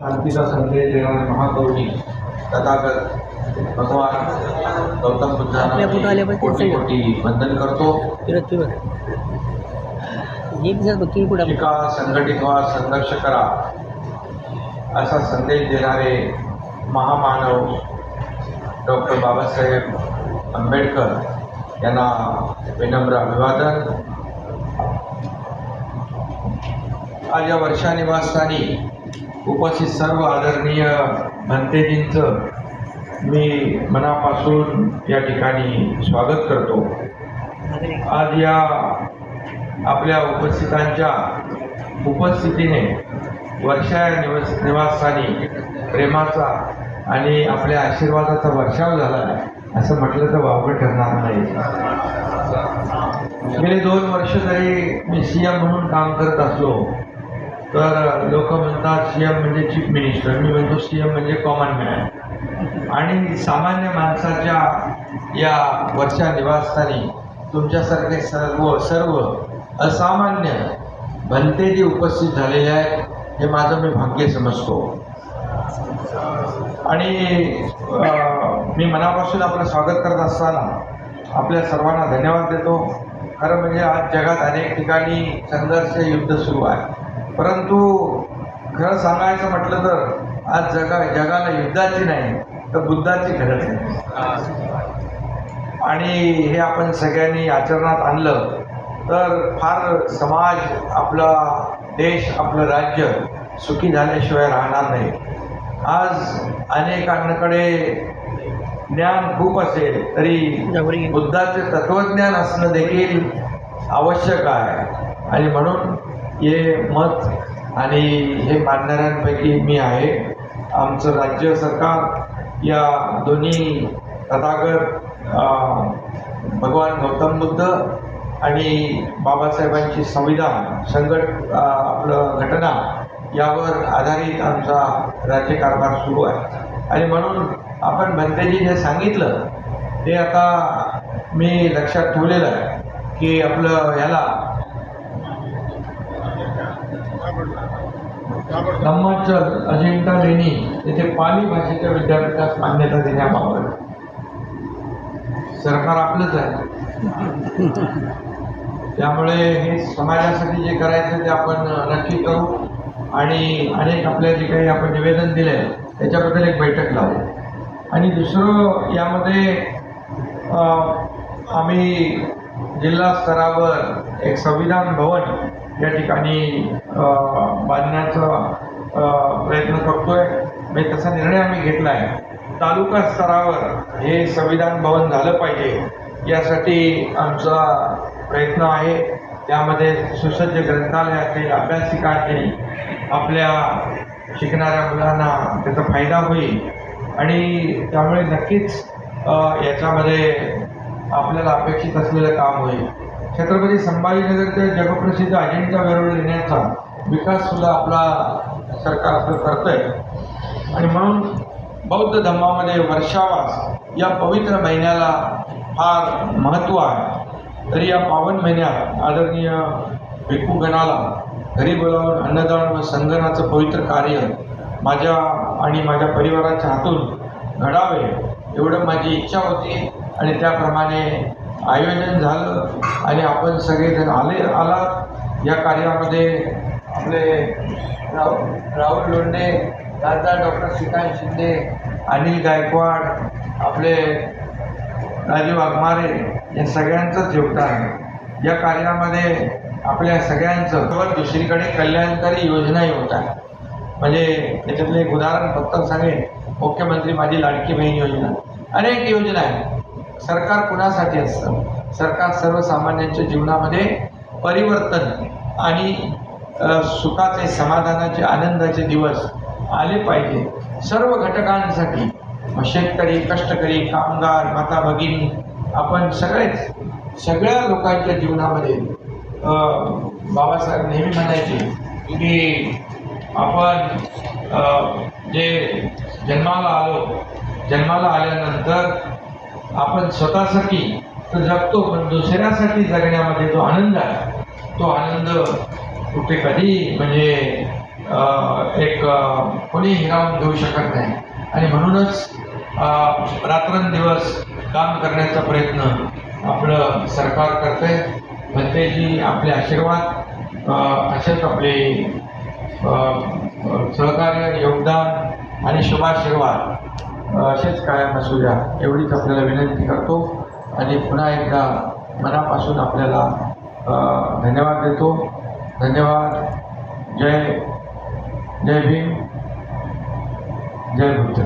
शांतीचा संदेश देणारे महाकवी तथागत भगवान गौतम बुद्धांना कोटी कोटी वंदन करतो. एक संघटित व्हा संघर्ष करा. असा संदेश देणारे महामानव डॉक्टर बाबासाहेब आंबेडकर यांना विनम्र अभिवादन. आज या वर्षा निवासस्थानी उपस्थित सर्व आदरणीय भंतेजींचं मी मनापासून या ठिकाणी स्वागत करतो. आज या आपल्या उपस्थितांच्या उपस्थितीने वर्षा या निवास निवासस्थानी प्रेमाचा आणि आपल्या आशीर्वादाचा वर्षाव झाला आहे असं म्हटलं तर वावगं ठरणार नाही. गेले दोन वर्ष जरी मी सी एम म्हणून काम करत असलो तर लोक म्हणतात सी एम म्हणजे चीफ मिनिस्टर. मी म्हणतो सी एम म्हणजे कॉमन मॅन आणि सामान्य माणसाच्या या वर्षा निवासस्थानी तुमच्यासारखे सर्व सर्व असामान्य भंते जे उपस्थित झालेले आहेत हे माझं मी भाग्य समजतो. आणि मी मनापासून आपलं स्वागत करत असताना आपल्या सर्वांना धन्यवाद देतो. खरं म्हणजे आज जगात अनेक ठिकाणी संघर्ष युद्ध सुरू आहे. परंतु खरं सांगायचं म्हटलं तर आज जगा जगाला युद्धाची नाही तर बुद्धाची गरज आहे. आणि हे आपण सगळ्यांनी आचरणात आणलं तर फार समाज आपला देश आपलं राज्य सुखी झाल्याशिवाय राहणार नाही. आज अनेकांकडे ज्ञान खूप असेल तरी बुद्धाचे तत्वज्ञान असणं देखील आवश्यक आहे. आणि म्हणून हे मत आणि हे मानणाऱ्यांपैकी मी आहे. आमचं राज्य सरकार या दोन्ही तथागत भगवान गौतम बुद्ध आणि बाबासाहेबांची संविधान संघट आपलं घटना यावर आधारित आमचा राज्यकारभार सुरू आहे. आणि म्हणून आपण भंतेजी जे सांगितलं ते आता मी लक्षात ठेवलेलं आहे की आपलं ह्याला ब्रह्मचल अजिंठा लेणी येथे पाली भाषेच्या विद्यापीठास मान्यता देण्याबाबत. सरकार आपलंच आहे. त्यामुळे हे समाजासाठी जे करायचं ते आपण नक्की करू आणि अनेक आपल्या जे काही आपण निवेदन दिले त्याच्याबद्दल एक बैठक लावू. आणि दुसरं यामध्ये आम्ही जिल्हा स्तरावर एक संविधान भवन या ठिकाणी बांधण्याचा प्रयत्न करतोय. म्हणजे तसा निर्णय आम्ही घेतला आहे तालुका स्तरावर हे संविधान भवन झालं पाहिजे यासाठी आमचा प्रयत्न आहे. त्यामध्ये सुसज्ज ग्रंथालय असेल अभ्यासिका असेल आपल्या शिकणाऱ्या मुलांना त्याचा फायदा होईल. आणि त्यामुळे नक्कीच याच्यामध्ये आपल्याला अपेक्षित असलेलं काम होईल. छत्रपती संभाजीनगरच्या जगप्रसिद्ध अजिंठा वेरूळ लेण्याचा विकास सुद्धा आपला सरकार आपलं करतंय. आणि म्हणून बौद्ध धर्मामध्ये वर्षावास या पवित्र महिन्याला फार महत्त्व आहे. तरी या पावन महिन्यात आदरणीय भिक्खूगणाला घरी बोलावून अन्नदान व संगनाचं पवित्र कार्य माझ्या आणि माझ्या परिवाराच्या हातून घडावे एवढं माझी इच्छा होती. आणि त्याप्रमाणे आयोजन झालं आणि आपण सगळेजण आले आला या कार्यामध्ये आपले राव राहुल लोंढे खासदार डॉक्टर श्रीकांत शिंदे अनिल गायकवाड आपले राजीव वाघमारे या सगळ्यांचंच योगदान आहे. या कार्यामध्ये आपल्या सगळ्यांचं तर दुसरीकडे कल्याणकारी योजनाही होत म्हणजे त्याच्यातलं एक उदाहरण फक्त सांगेन. मुख्यमंत्री माझी लाडकी बहीण योजना. अनेक योजना आहेत. सरकार कुणासाठी असतं? सरकार सर्वसामान्यांच्या जीवनामध्ये परिवर्तन आणि सुखाचे समाधानाचे आनंदाचे दिवस आले पाहिजे. सर्व घटकांसाठी शेतकरी कष्टकरी कामगार माता भगिनी आपण सगळेच सगळ्या लोकांच्या जीवनामध्ये बाबासाहेब नेहमी म्हणायचे की आपण जे जन्माला आलो जन्माला आल्यानंतर आपण स्वतःसाठी तर जगतो पण दुसऱ्यासाठी जगण्यामध्ये जो आनंद आहे तो आनंद कुठे कधी म्हणजे एक कोणी हिरावून घेऊ शकत नाही. आणि म्हणूनच रात्रंदिवस काम करण्याचा प्रयत्न आपलं सरकार करते भंतेजी आपले आशीर्वाद असेच आपले सहकार्य योगदान आणि शुभाशीर्वाद असेच कायम असू द्या एवढीच आपल्याला विनंती करतो. आणि पुन्हा एकदा मनापासून आपल्याला धन्यवाद देतो. धन्यवाद. जय जय भीम. जय बुद्ध